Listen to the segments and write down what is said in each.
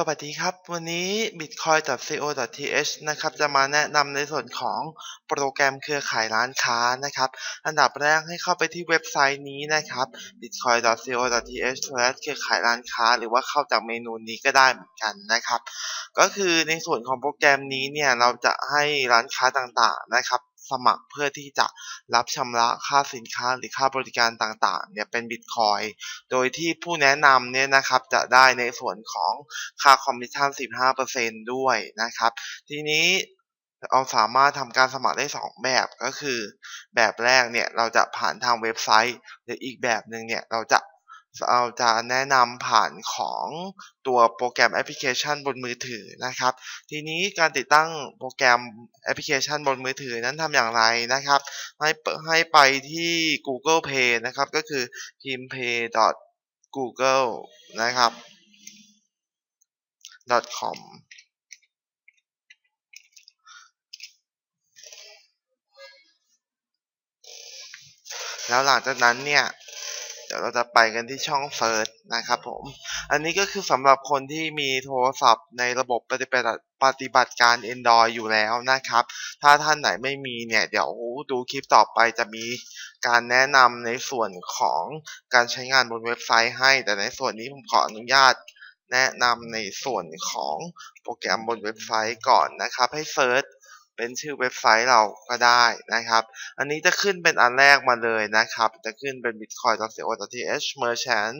สวัสดีครับ วันนี้ bitcoin.co.th นะครับ จะมาแนะนำในส่วนของโปรแกรมเครือข่ายร้านค้านะครับ อันดับแรกให้เข้าไปที่เว็บไซต์นี้นะครับ bitcoin.co.th เครือข่ายร้านค้า หรือว่าเข้าจากเมนูนี้ก็ได้เหมือนกันนะครับ ก็คือในส่วนของโปรแกรมนี้เนี่ย เราจะให้ร้านค้าต่างๆนะครับ สมัครเพื่อที่จะรับชำระค่าสินค้าหรือค่าบริการต่างๆเนี่ยเป็นบิตคอยโดยที่ผู้แนะนำเนี่ยนะครับจะได้ในส่วนของค่าคอมมิชชั่น 15%ด้วยนะครับ ทีนี้เราสามารถทำการสมัครได้ 2 แบบก็คือ แบบแรกเนี่ยเราจะผ่านทางเว็บไซต์ หรืออีกแบบหนึ่งเนี่ยเราจะ เราจะแนะนำผ่านของตัวโปรแกรมแอปพลิเคชันบนมือถือนะครับ ทีนี้การติดตั้งโปรแกรมแอปพลิเคชันบนมือถือนั้นทำอย่างไรนะครับ ให้ให้ไปที่ Google Play นะครับ ก็คือพิมพ์ play google นะครับ .com แล้วหลังจากนั้นเนี่ย เดี๋ยวเราจะไปกันที่ช่องเฟิร์สนะครับผม อันนี้ก็คือสำหรับคนที่มีโทรศัพท์ในระบบปฏิบัติปฏิบัติการ Android อยู่แล้วนะครับ ถ้าท่านไหนไม่มีเนี่ย เดี๋ยวดูคลิปต่อไปจะมีการแนะนำในส่วนของการใช้งานบนเว็บไซต์ให้ แต่ในส่วนนี้ผมขออนุญาตแนะนำในส่วนของโปรแกรมบนเว็บไซต์ก่อนนะครับ ให้เซิร์ช เป็นชื่อเว็บไซต์เราก็ได้นะครับ อันนี้จะขึ้นเป็นอันแรกมาเลยนะครับ จะขึ้นเป็น bitcoin.co.th merchant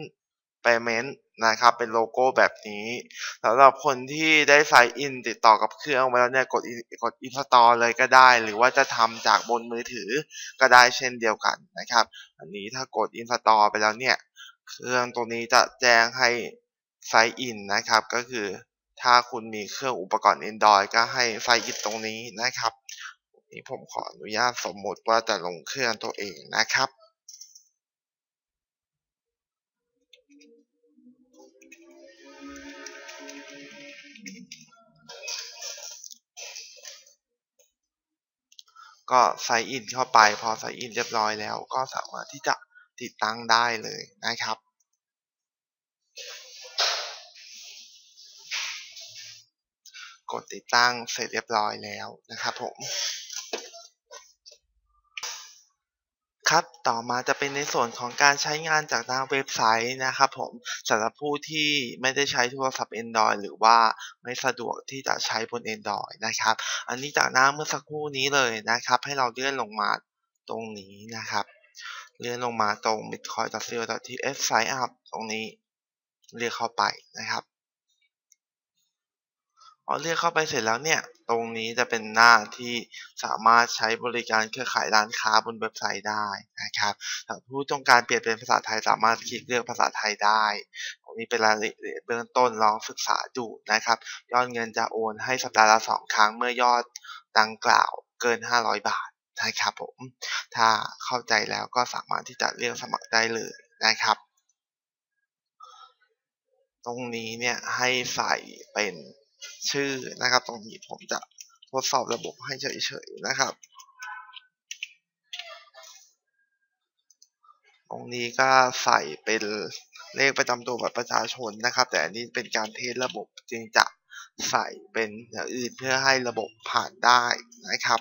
payment นะครับ เป็นโลโก้แบบนี้สำหรับคนที่ได้ไซน์อินติดต่อกับเครื่องมาแล้วเนี่ยกดกด install เลยก็ได้ หรือว่าจะทำจากบนมือถือก็ได้เช่นเดียวกันนะครับ อันนี้ถ้ากด install ไปแล้วเนี่ย เครื่องตัวนี้จะแจ้งให้ไซน์อินนะครับ ก็คือ ถ้าคุณมีเครื่องอุปกรณ์ Android ก็ให้ไฟอินตรงนี้นะครับ นี่ผมขออนุญาตสมมติว่าจะลงเครื่องตัวเองนะครับ ก็ไซน์อินเข้าไป พอไซน์อินเรียบร้อยแล้ว ก็สามารถที่จะติดตั้งได้เลยนะครับ กดติดตั้งเสร็จเรียบร้อยแล้วนะครับผมครับ ต่อมาจะเป็นในส่วนของการใช้งานจากทางเว็บไซต์นะครับผมสำหรับผู้ที่ไม่ได้ใช้โทรศัพท์ Android หรือว่าไม่สะดวกที่จะใช้บน Android นะครับ อันนี้จากหน้าเมื่อสักครู่นี้เลยนะครับ ให้เราเลื่อนลงมาตรงนี้นะครับ เลื่อนลงมาตรง bitcoin.co.th sign up ตรงนี้เรียกเข้าไปนะครับ พอเลือกเข้าไปเสร็จแล้วเนี่ย ตรงนี้จะเป็นหน้าที่สามารถใช้บริการเครือข่ายร้านค้าบนเว็บไซต์ได้นะครับถ้าผู้ต้องการเปลี่ยนเป็นภาษาไทยสามารถคลิกเลือกภาษาไทยได้ ตรงนี้เป็นรายละเอียดเบื้องต้นลองศึกษาดูนะครับ ยอดเงินจะโอนให้สัปดาห์ละสองครั้งเมื่อยอดดังกล่าวเกิน 500 บาทนะครับผม ถ้าเข้าใจแล้วก็สามารถที่จะเลือกสมัครได้เลยนะครับ ตรงนี้เนี่ยให้ใส่เป็น ชื่อนะครับ ตรงนี้ผมจะทดสอบระบบให้เฉยๆนะครับ ตรงนี้ก็ใส่เป็นเลขประจำตัวบัตรประชาชนนะครับ แต่อันนี้เป็นการเทสระบบจึงจะใส่เป็นอย่างอื่นเพื่อให้ระบบผ่านได้นะครับ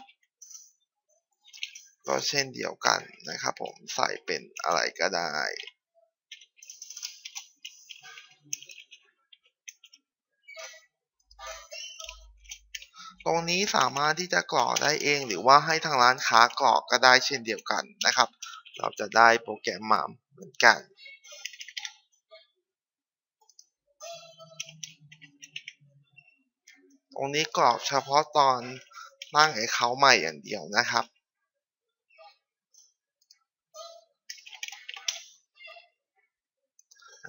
ก็เช่นเดียวกันนะครับ ผมใส่เป็นอะไรก็ได้ ตรงนี้สามารถที่จะกรอกได้เองหรือว่าให้ทางร้านค้ากรอกก็ได้เช่นเดียวกันนะครับ เราจะได้โปรแกรมมาเหมือนกันตรงนี้กรอกเฉพาะตอนตั้งไอเขาใหม่อย่างเดียวนะครับ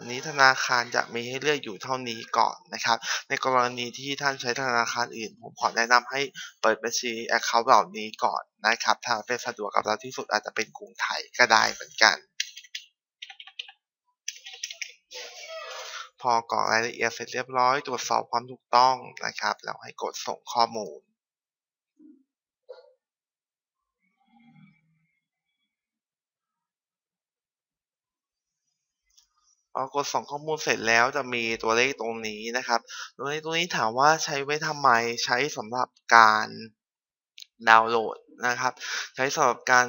อันนี้ธนาคารจะมีให้เลือกอยู่เท่านี้ก่อนนะครับ ในกรณีที่ท่านใช้ธนาคารอื่น ผมขอแนะนำให้เปิดบัญชี Account เหล่านี้ก่อนนะครับ ถ้าเป็นสะดวกกับเราที่สุดอาจจะเป็นกรุงไทยก็ได้เหมือนกัน พอกรอกรายละเอียดเสร็จเรียบร้อย ตรวจสอบความถูกต้องนะครับ แล้วให้กดส่งข้อมูล กดส่องข้อมูลเสร็จแล้วจะมีตัวเลขตรงนี้นะครับตัวเลขตรงนี้ถามว่าใช้ไว้ทำไมใช้สำหรับการดาวน์โหลดนะครับ ใช้สำหรับการ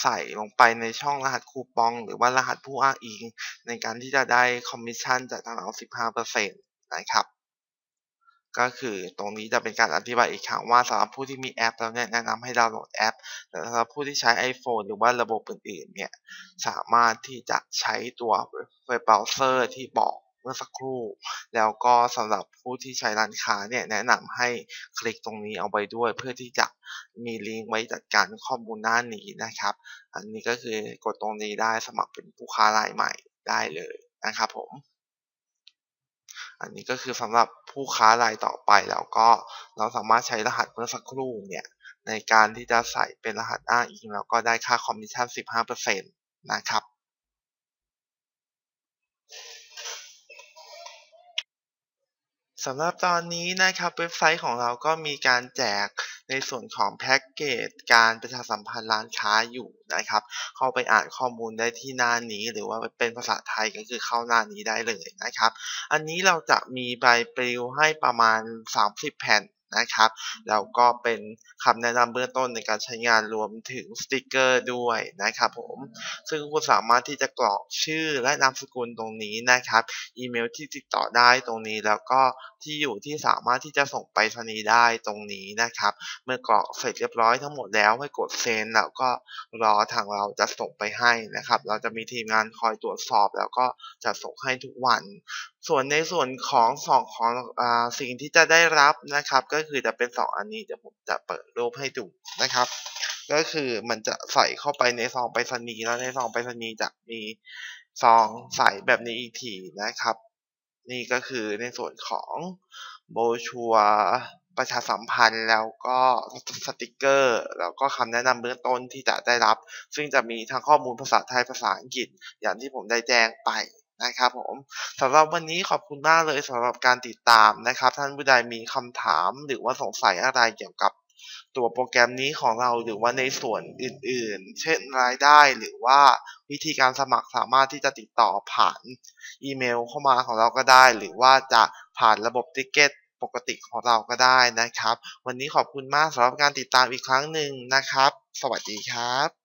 ใส่ลงไปในช่องรหัสคูปอง หรือว่ารหัสผู้อ้างอิง ในการที่จะได้คอมมิชชั่นจากทางเรา15%นะครับ ก็คือตรงนี้จะเป็นการอธิบายอีกครั้งว่าสำหรับผู้ที่มีแอปแล้วเนี่ยแนะนำให้ดาวน์โหลดแอปแต่สำหรับผู้ที่ใช้ iPhone หรือว่าระบบอื่นๆเนี่ยสามารถที่จะใช้ตัวเว็บเบราว์เซอร์ที่บอกเมื่อสักครู่ แล้วก็สำหรับผู้ที่ใช้ร้านค้าเนี่ยแนะนำให้คลิกตรงนี้เอาไปด้วย เพื่อที่จะมีลิงก์ไว้จัดการข้อมูลหน้านี้นะครับ อันนี้ก็คือกดตรงนี้ได้สมัครเป็นผู้ค้ารายใหม่ได้เลยนะครับผม อันนี้ก็คือสำหรับผู้ค้ารายต่อไปแล้วก็เราสามารถใช้รหัสเมื่อสักครู่เนี่ยในการที่จะใส่เป็นรหัสอ้างอิงแล้วก็ได้ค่าคอมมิชชั่น 15%นะครับสำหรับตอนนี้นะครับเว็บไซต์ของเราก็มีการแจก ในส่วนของแพ็กเกจการประชาสัมพันธ์ร้านค้าอยู่นะครับ เข้าไปอ่านข้อมูลได้ที่หน้านี้ หรือว่าเป็นภาษาไทยก็คือเข้าหน้านี้ได้เลยนะครับ อันนี้เราจะมีใบปลิวให้ประมาณ 30 แผ่น นะครับ แล้วก็เป็นคำแนะนำเบื้องต้นในการใช้งานรวมถึงสติกเกอร์ด้วยนะครับผม ซึ่งคุณสามารถที่จะกรอกชื่อและนามสกุลตรงนี้นะครับ อีเมลที่ติดต่อได้ตรงนี้แล้วก็ที่อยู่ที่สามารถที่จะส่งไปรษณีย์ได้ตรงนี้นะครับ เมื่อกรอกเสร็จเรียบร้อยทั้งหมดแล้วให้กดเซ็นแล้วก็รอทางเราจะส่งไปให้นะครับ เราจะมีทีมงานคอยตรวจสอบแล้วก็จะส่งให้ทุกวันส่วนในส่วนของสองของอสิ่งที่จะได้รับนะครับ ก็คือจะเป็นสองอันนี้เดี๋ยวผมจะเปิดรูปให้ดูนะครับ ก็คือมันจะใส่เข้าไปในซองไปรษณีย์แล้วในซองไปรษณีย์จะมีซองใส่แบบนี้อีกทีนะครับ นี่ก็คือในส่วนของโบชัวประชาสัมพันธ์แล้วก็สติกเกอร์ แล้วก็คำแนะนำเบื้องต้นที่จะได้รับ ซึ่งจะมีทั้งข้อมูลภาษาไทยภาษาอังกฤษอย่างที่ผมได้แจ้งไป นะครับผมสำหรับวันนี้ขอบคุณมากเลยสำหรับการติดตามนะครับ ท่านผู้ใดมีคำถามหรือว่าสงสัยอะไรเกี่ยวกับตัวโปรแกรมนี้ของเราหรือว่าในส่วนอื่นๆ เช่นรายได้หรือว่าวิธีการสมัครสามารถที่จะติดต่อผ่านอีเมลเข้ามาของเราก็ได้ หรือว่าจะผ่านระบบติกเก็ตปกติของเราก็ได้นะครับ วันนี้ขอบคุณมากสำหรับการติดตามอีกครั้งหนึ่งนะครับ สวัสดีครับ